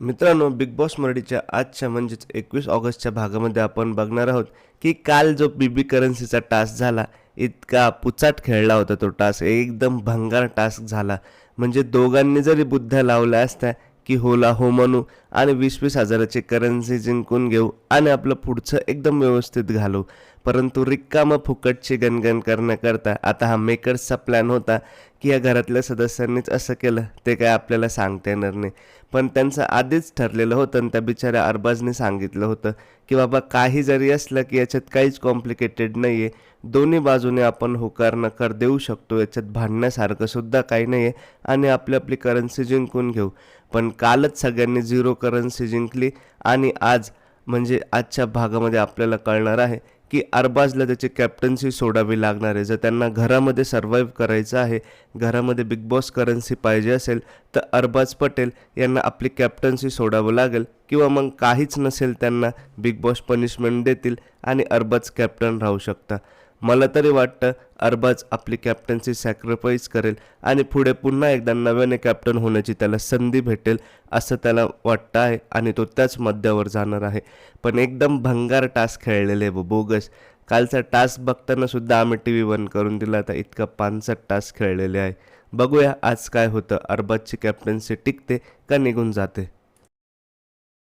मित्रांनो big boss मराठीच्या आजच्या म्हणजेच एकवीस ऑगस्टच्या भागामध्ये आपण बघणार आहोत की काल जो बी बी करन्सीचा टास्क झाला इतका पुचाट खेळला होता तो टास्क एकदम भंगार टास्क झाला. म्हणजे दोघांनी जरी बुद्ध्या लावल्या असत्या की होला हो म्हणू आणि वीस वीस हजाराची करन्सी जिंकून घेऊ आणि आपलं पुढचं एकदम व्यवस्थित घालू. परंतु रिक्कामं फुकटची गणगण करण्याकरता आता हा मेकर्सचा प्लॅन होता की या घरातल्या सदस्यांनीच असं केलं ते काय आपल्याला सांगता येणार नाही. पण त्यांचं आधीच ठरलेलं होतं आणि त्या बिचाऱ्या अरबाजने सांगितलं होतं की बाबा काही जरी असलं की याच्यात काहीच कॉम्प्लिकेटेड नाही आहे दोन्ही बाजूने आपण होकार नकार देऊ शकतो याच्यात भांडण्यासारखं सुद्धा काही नाही आहे आणि आपली आपली करन्सी जिंकून घेऊ. पण कालच सगळ्यांनी झिरो करन्सी जिंकली. आणि आज म्हणजे आजच्या भागामध्ये आपल्याला कळणार आहे की अरबाजला त्याची कॅप्टन्सी सोडावी लागणार आहे. जर त्यांना घरामध्ये सर्वाईव्ह करायचं आहे घरामध्ये बिग बॉस करन्सी पाहिजे असेल तर अरबाज पटेल यांना आपली कॅप्टन्सी सोडावं लागेल. किंवा मग काहीच नसेल त्यांना बिग बॉस पनिशमेंट देतील आणि अरबाज कॅप्टन राहू शकता. मला तरी वाटतं अरबाज आपली कॅप्टन्सी सॅक्रिफाईस करेल आणि पुढे पुन्हा एकदा नव्याने कॅप्टन होण्याची त्याला संधी भेटेल असं त्याला वाटतं आहे आणि तो त्याच मध्यावर जाणार आहे. पण एकदम भंगार टास्क खेळलेले आहे बोगस. कालचा टास्क बघताना सुद्धा आम्ही टी व्ही बंद करून दिला तर इतका पानसट टास्क खेळलेले आहे. बघूया आज काय होतं. अरबाजची कॅप्टन्सी टिकते का निघून जाते?